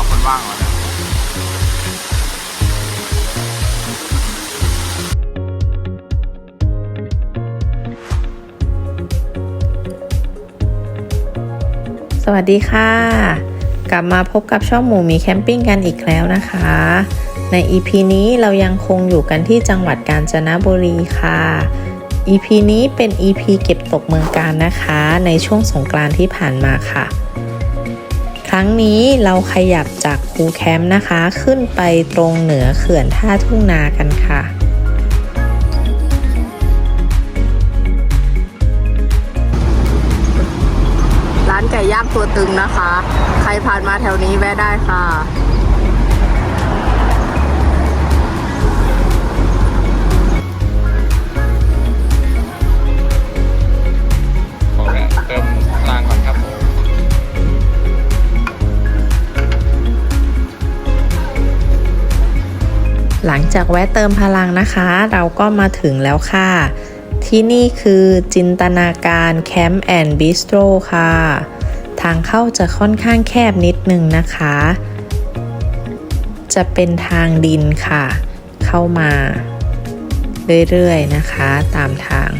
าคนว่างก่อสวัสดีค่ะ กลับมาพบกับช่องหมูมีแคมปิ้งกันอีกแล้วนะคะ ใน EP นี้เรายังคงอยู่กันที่จังหวัดกาญจนบุรีค่ะ EP นี้เป็น EP เก็บตกเมืองการนะคะ ในช่วงสงกรานที่ผ่านมาค่ะ ครั้งนี้เราขยับจากคูแคมป์นะคะ ขึ้นไปตรงเหนือเขื่อนท่าทุ่งนากันค่ะร้านไก่ย่างตัวตึงนะคะ ใครผ่านมาแถวนี้แวะได้ค่ะ จากแวะเติมพลังนะคะ เราก็มาถึงแล้วค่ะ ที่นี่คือจินตนาการแคมป์แอนด์บิสโตรค่ะ ทางเข้าจะค่อนข้างแคบนิดนึงนะคะ จะเป็นทางดินค่ะ เข้ามา เรื่อยๆนะคะตามทาง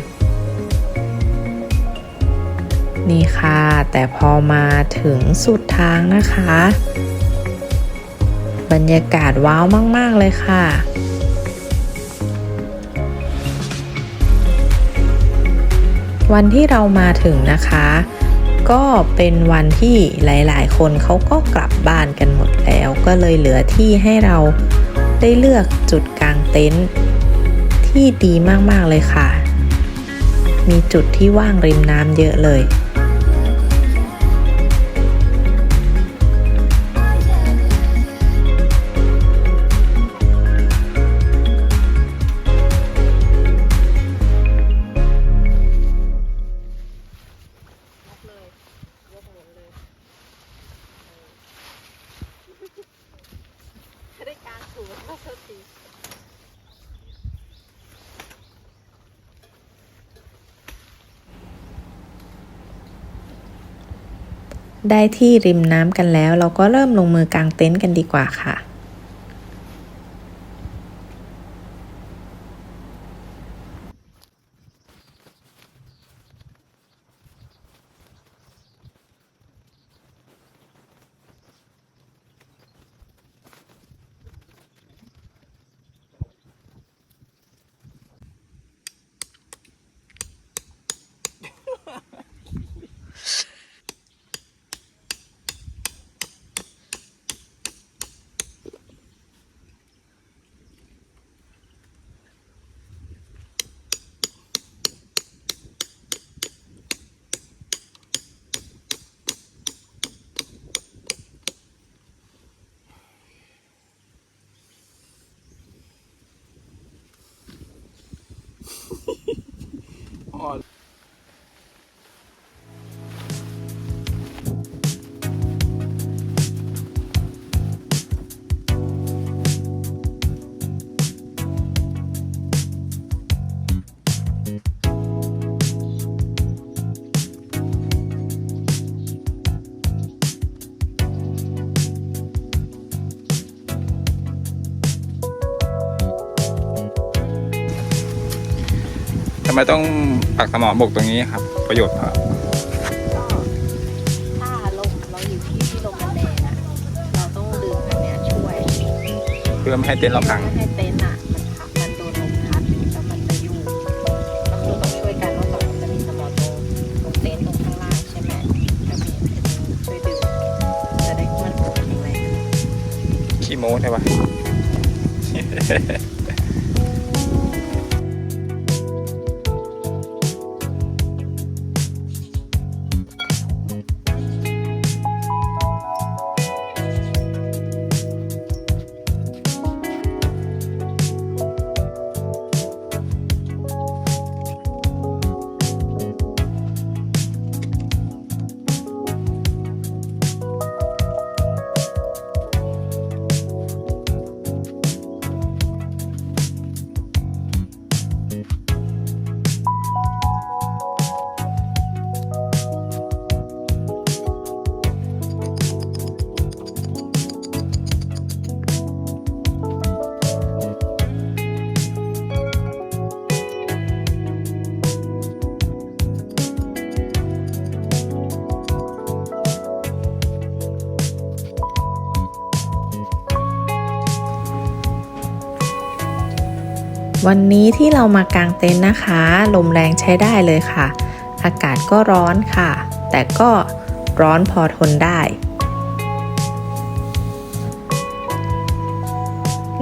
นี่ค่ะ แต่พอมาถึงสุดทางนะคะ บรรยากาศว้าวมาก ๆ เลยค่ะวันที่เรามาถึงนะคะ ก็เป็นวันที่หลาย ๆ คนเขาก็กลับบ้านกันหมดแล้ว ก็เลยเหลือที่ให้เราได้เลือกจุดกลางเต็นท์ที่ดีมาก ๆ เลยค่ะ มีจุดที่ว่างริมน้ำเยอะเลย ได้ที่ริมน้ำกันแล้ว เราก็เริ่มลงมือกางเต็นท์กันดีกว่าค่ะ ไมต้องปักสมอบกตรงนี้ครับ ประโยชน์ครับถ้าลมเราอยู่ที่ที่ลมมันแรงอะเราต้องดึงอันเนี้ยช่วยเพื่อไม่ให้เต็นท์เราพังไม่ให้เต็นท์อะมันพับมันโดนลมพัดแล้วมันจะยุ่งก็คือต้องช่วยกันว่าต้องจะมีสมอตรงตรงเต็นท์ตรงข้างล่างใช่ไหมจะมีช่วยดึงจะได้มันคงแข็งแรงขี้โม้ใช่ปะ วันนี้ที่เรามากางเต็นท์นะคะ ลมแรงใช้ได้เลยค่ะ อากาศก็ร้อนค่ะ แต่ก็ร้อนพอทนได้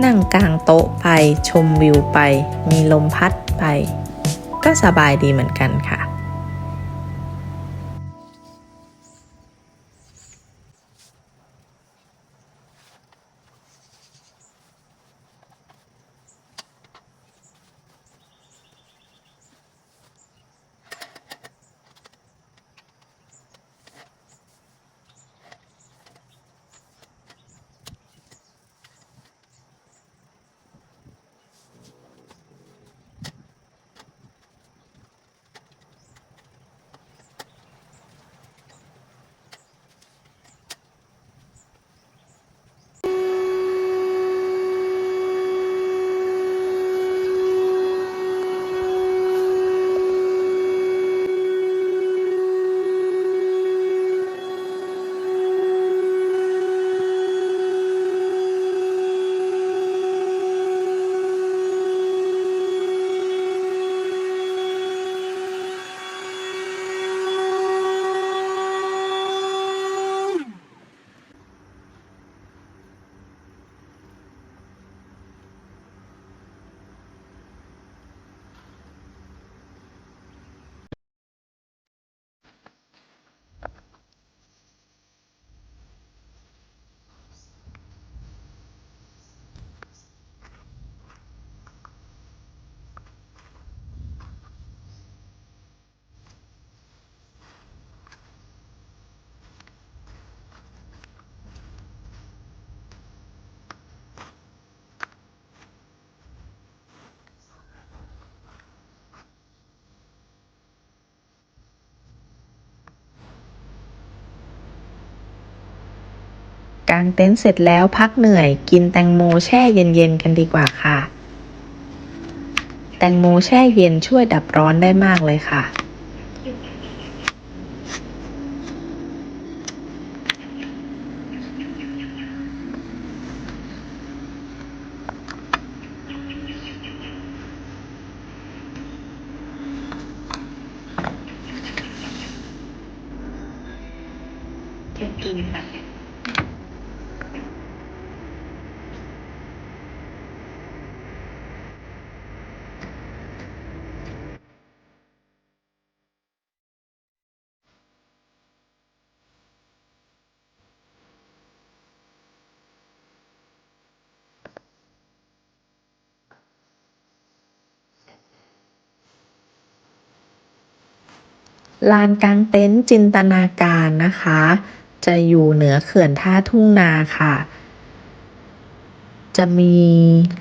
นั่งกลางโต๊ะไปชมวิวไป มีลมพัดไป ก็สบายดีเหมือนกันค่ะ กางเต็นท์เสร็จแล้วพักเหนื่อยกินแตงโมแช่เย็นๆกันดีกว่าค่ะ แตงโมแช่เย็นช่วยดับร้อนได้มากเลยค่ะ กินค่ะ ลานกลางเต็นท์จินตนาการนะคะ จะอยู่เหนือเขื่อนท่าทุ่งนาค่ะ จะมี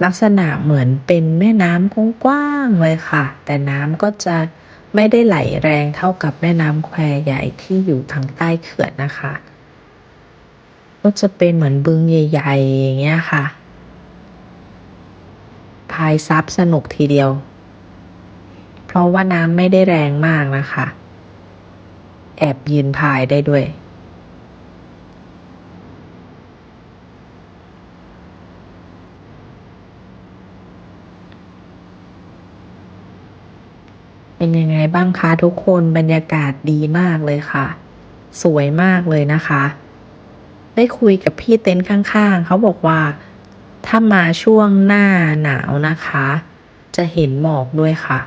ลักษณะเหมือนเป็นแม่น้ำกว้างๆเลยค่ะ แต่น้ำก็จะไม่ได้ไหลแรงเท่ากับแม่น้ำแควใหญ่ที่อยู่ทางใต้เขื่อนนะคะ ก็จะเป็นเหมือนบึงใหญ่ๆอย่างเงี้ยค่ะ พายซับสนุกทีเดียว เพราะว่าน้ำไม่ได้แรงมากนะคะ แอบยืนพายได้ด้วย เป็นยังไงบ้างคะทุกคนบรรยากาศดีมากเลยค่ะ สวยมากเลยนะคะ ได้คุยกับพี่เต็นท์ข้างๆ เขาบอกว่า ถ้ามาช่วงหน้าหนาวนะคะ จะเห็นหมอกด้วยค่ะ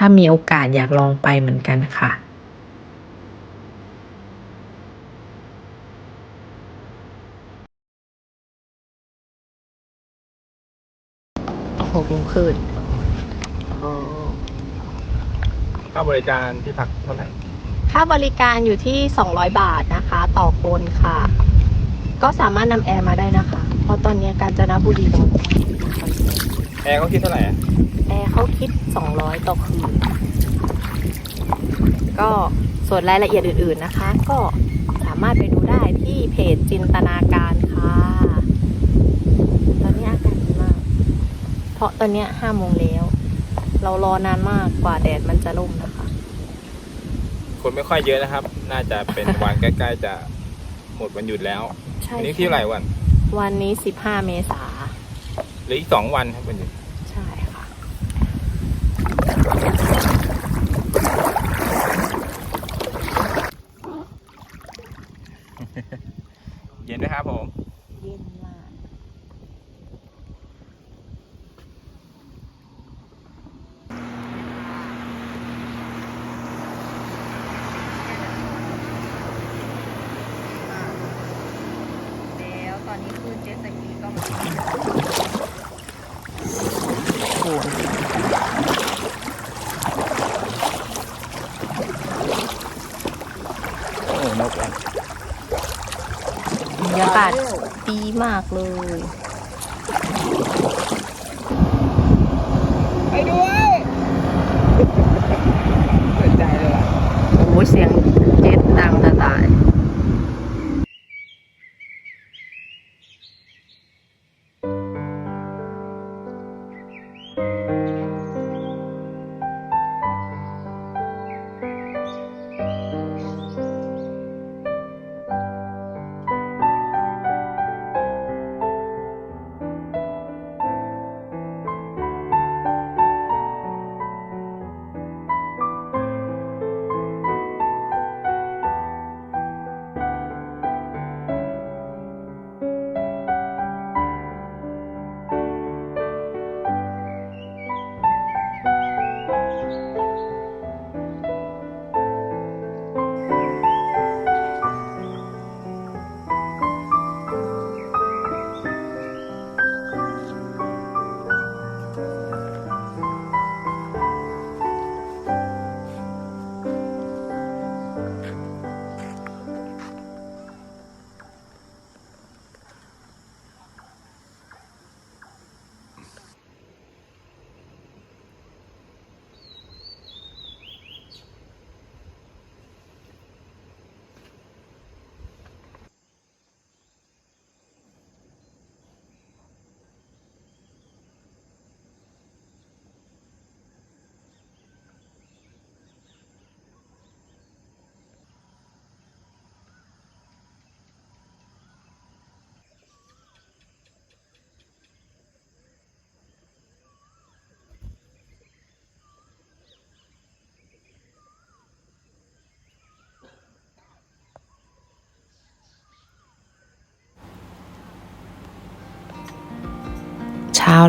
ถ้ามีโอกาสอยากลองไปเหมือนกันค่ะหกโมงคืนค่าบริการที่พักเท่าไหร่ ค่าบริการอยู่ที่ 200 บาทนะคะ ต่อคนค่ะ ก็สามารถนำแอร์มาได้นะคะ เพราะตอนนี้กาญจนบุรีร้อน แอร์เขาคิดเท่าไหร่อะแอร์เขาคิด 200 ต่อคืน ก็ส่วนรายละเอียดอื่นๆนะคะ ก็สามารถไปดูได้ที่เพจจินตนาการค่ะ ตอนนี้อากาศดีมาก เพราะตอนเนี้ย5โมงแล้ว เรารอนานมากกว่าแดดมันจะร่มนะคะ คนไม่ค่อยเยอะนะครับ น่าจะเป็นวันใกล้ๆจะหมดวันหยุดแล้ว ใช่วันนี้ที่เท่าไหร่วันววันนี้สิบห้าเมษาเหลืออีกสองวันครับคุณหญิง ใช่ค่ะ เย็นนะครับผม เย็นมาก แล้วตอนนี้คลื่นเจ็ตสกีก็มาโอ้ย โอ้นกแล้ว บรรยากาศ ดีมากเลย ไปด้วยเปิดใจเลยล่ะโอ้ยเสียง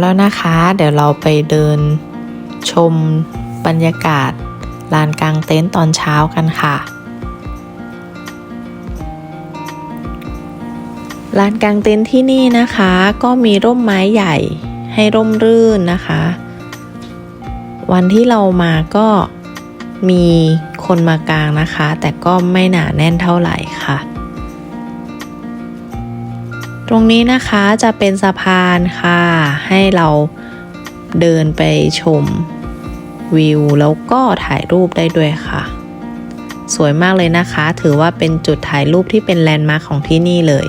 แล้วนะคะ เดี๋ยวเราไปเดินชมบรรยากาศลานกลางเต็นท์ตอนเช้ากันค่ะลานกลางเต็นท์ที่นี่นะคะ ก็มีร่มไม้ใหญ่ให้ร่มรื่นนะคะ วันที่เรามาก็มีคนมากางนะคะ แต่ก็ไม่หนาแน่นเท่าไหร่ค่ะ ตรงนี้นะคะจะเป็นสะพานค่ะ ให้เราเดินไปชมวิวแล้วก็ถ่ายรูปได้ด้วยค่ะ สวยมากเลยนะคะ ถือว่าเป็นจุดถ่ายรูปที่เป็นแลนด์มาร์คของที่นี่เลย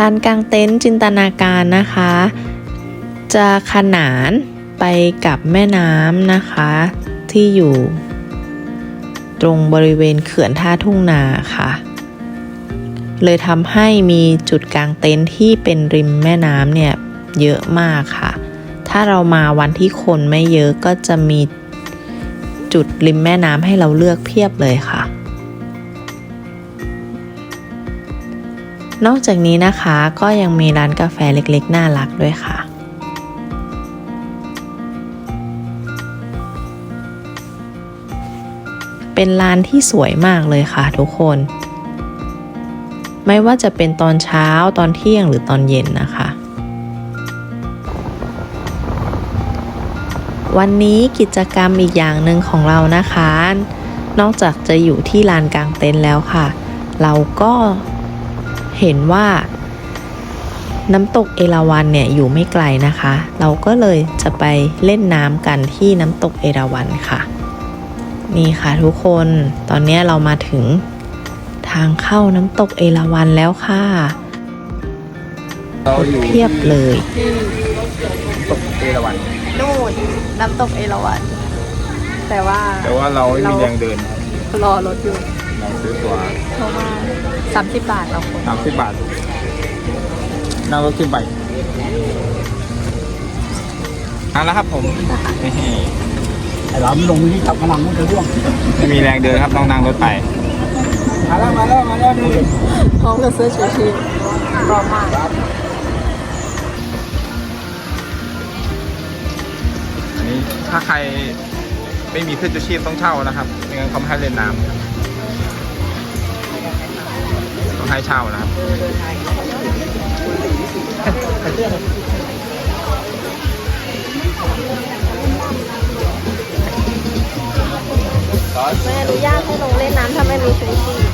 การกางเต็นท์จินตนาการนะคะ จะขนานไปกับแม่น้ำนะคะ ที่อยู่ ตรงบริเวณเขื่อนท่าทุ่งนาค่ะ เลยทำให้มีจุดกางเต็นท์ที่เป็นริมแม่น้ำเนี่ยเยอะมากค่ะ ถ้าเรามาวันที่คนไม่เยอะก็จะมีจุดริมแม่น้ำให้เราเลือกเพียบเลยค่ะ นอกจากนี้นะคะก็ยังมีร้านกาแฟเล็กๆ น่ารักด้วยค่ะ เป็นร้านที่สวยมากเลยค่ะทุกคน ไม่ว่าจะเป็นตอนเช้าตอนเที่ยงหรือตอนเย็นนะคะ วันนี้กิจกรรมอีกอย่างหนึ่งของเรานะคะ นอกจากจะอยู่ที่ลานกลางเต็นท์แล้วค่ะ เราก็ เห็นว่าน้ำตกเอราวัณเนี่ยอยู่ไม่ไกลนะคะ เราก็เลยจะไปเล่นน้ำกันที่น้ำตกเอราวัณค่ะ นี่ค่ะทุกคนตอนนี้เรามาถึงทางเข้าน้ำตกเอราวัณแล้วค่ะเราอยู่เพียบเลยตกเอราวัณนู่นน้ำตกเอราวัณแต่ว่าแต่ว่าเราไม่มีแรงเดินครับรอรถอยู่เรา ซื้อตั๋วเพราะว่าสามสิบบาทเราคนสามสิบบาทนั่งรถขึ้นไปเอาละครับผมนี่ไอ้เราไม่ลงนี่ขับกำลังมันจะร่วงไม่มีแรงเดินครับต้องนั่งรถไป มาแล้วมาแล้วมาแล้วนี่พร้อมกับเสื้อชูชีพพร้อมมากอันนี้ถ้าใครไม่มีเสื้อชูชีพต้องเช่านะครับไม่งั้นเขาไม่ให้เล่นน้ำ ต้องให้เช่านะครับแม่อนุญาตให้ลงเล่นน้ำถ้าไม่มีชูชีพ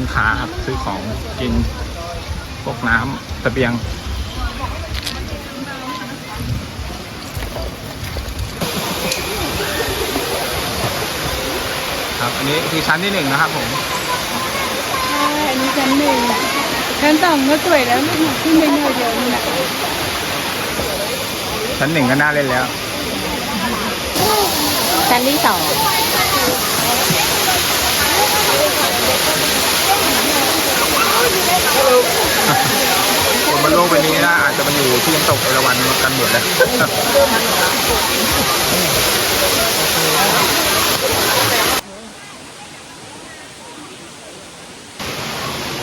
านค้าครับซื้อของกินพวกน้ำตะเบียง ครับอันนี้คือชั้นที่หนึ่งนะครับผมใช่อันนี้ชั้นหนึ่งชั้นสองก็สวยแล้วไม่ถูกขึ้นไปหน่อยเดียวนี่แหละชั้นหนึ่งก็น่าเล่นแล้ว ชั้นที่สอง คนบนโลกใบนี้นะอาจจะมาอยู่ที่น้ำตกเอราวัณกันหมดเลย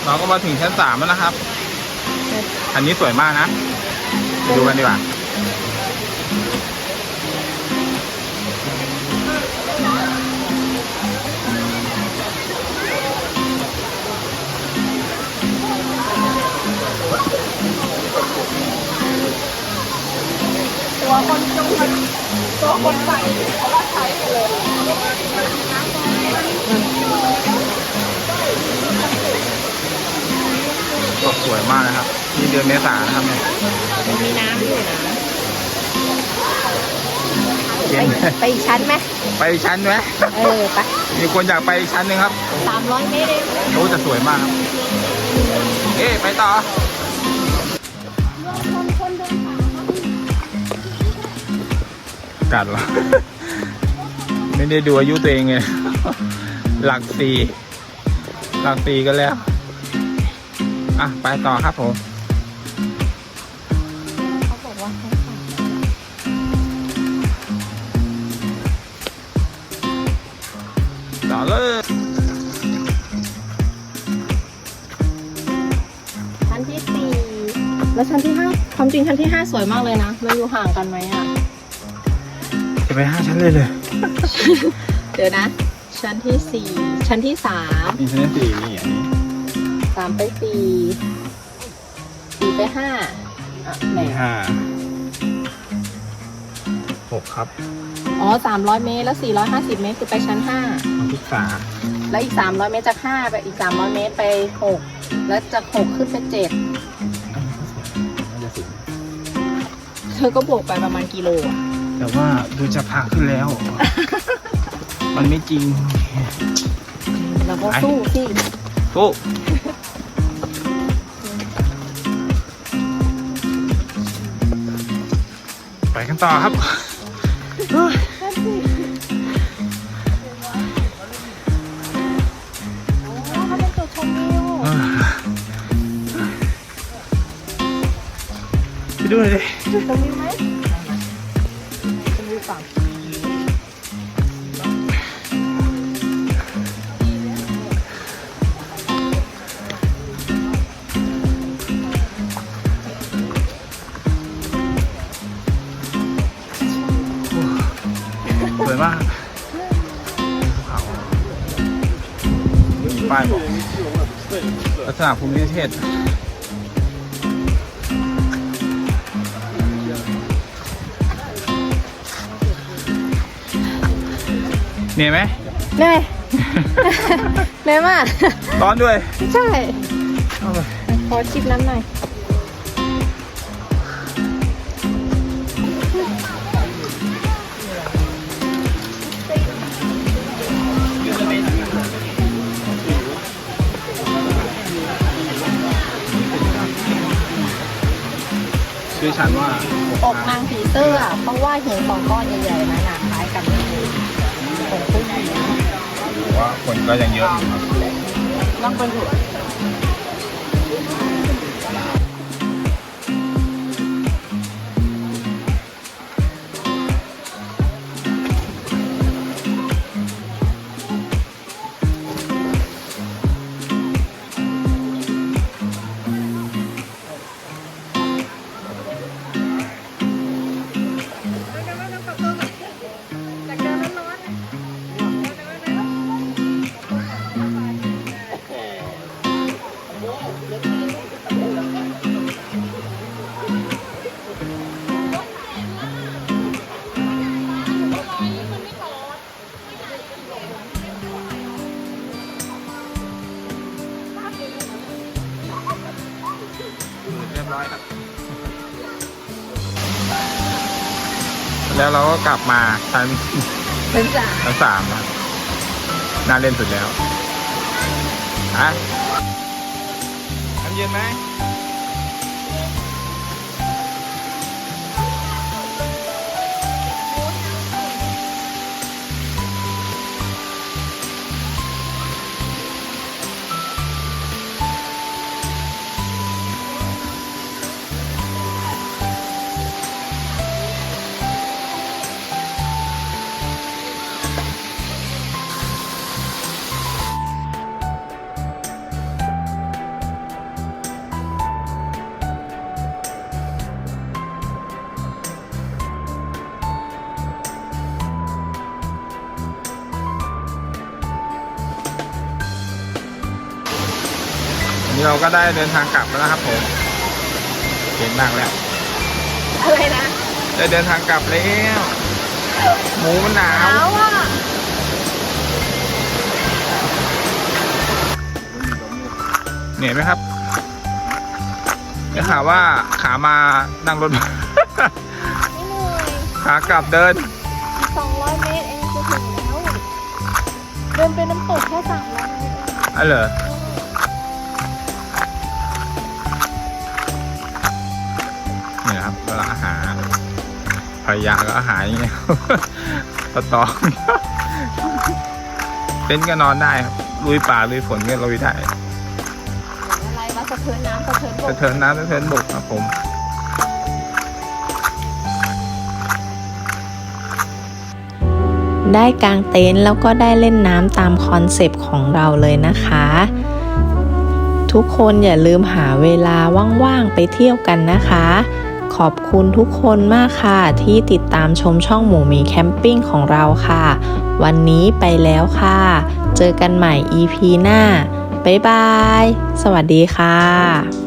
เราก็มาถึงชั้นสามแล้วนะครับ อันนี้สวยมากนะไปดูกันดีกว่า ก็สวยมากนะครับนี่เดือนเมษานะครับเนี่ยมีน้ำอยู่นะเย็นไปอีกชั้นไหมไปอีกชั้นไหมเออไปมีคนอยากไปอีกชั้นหนึ่งครับสามร้อยเมตรเองโอ้แต่สวยมากครับเอ๊ะไปต่อ กัดหรอ ไม่ได้ดูอายุตัวเองไง หลักสี่ หลักสี่กันแล้ว อะ ไปต่อครับผมเขาบอกว่าให้สั่งต่อเลยชั้นที่สี่ แล้วชั้นที่ห้าความจริงชั้นที่ห้าสวยมากเลยนะ มันอยู่ห่างกันไหมอะจะ ไปห้าชั้นเลยเลยเดี๋ยวนะ ชั้นที่สี่ชั้นที่สามนี่ชั้นที่สี่นี่อันนี้สามไปสี่สี่ไปห้าอะไหนนี่ห้าหกครับอ๋อสามร้อยเมตรแล้วสี่ร้อยห้าสิบเมตรคือไปชั้นห้า อันที่สามแล้วอีกสามร้อยเมตรจากห้าไปอีกสามร้อยเมตรไปหกแล้วจากหกขึ้นไปเจ็ดน่าจะสูงเธอก็บวกไปประมาณกิโลอะ แต่ว่าดูจากผักขึ้นแล้ว มันไม่จริง เราก็สู้สิสู้ไปกันต่อครับ เขาเป็นจุดชมวิวไปดูหน่อยดิ จุดชมวิวไหมชม เหนื่อยไหมเหนื่อยเหนื่อยมาก ร้อนด้วย ใช่ ขอชิมน้ำหน่อย ชื่อฉันว่าอกนางผีเสื้อ เพราะว่าหินสองก้อนใหญ่ๆนั้นน่ะ ว่าคนก็ยังเยอะอยู่ครับ นั่งไปเถอะ แล้วเราก็กลับมาชั้นเป็นจ่าชั้นสามนะน่าเล่นสุดแล้วอะน้ำเย็นไหม นนี้เราก็ได้เดินทางกลับแล้วนะครับผมเย็นมากแล้วอะไรนะได้เดินทางกลับแล้วหมูมันหนาวหนาวอะเหนื่อยไหมครับได้ข่าวว่าขามานั่งรถนี่เหนื่อยขากลับเดิน สองร้อยเมตรเองจะถึงแล้ว เดินไปน้ำตกแค่สามร้อยเมตรเองอะเหรอ ภรรยาก็อาหารอย่างเงี้ยสตองเต้นท์ก็นอนได้ครับลุยป่าลุยฝนก็ลุยได้อะไรมาสะเทือนน้ำสะเทือนบสะกเทินน้ำสะเทินบกครับผมได้กางเต็นท์แล้วก็ได้เล่นน้ำตามคอนเซปต์ของเราเลยนะคะ ทุกคนอย่าลืมหาเวลาว่างๆไปเที่ยวกันนะคะ ขอบคุณทุกคนมากค่ะ ที่ติดตามชมช่องหมูมีแคมปิ้งของเราค่ะ วันนี้ไปแล้วค่ะ เจอกันใหม่ EP หน้า บ๊ายบาย สวัสดีค่ะ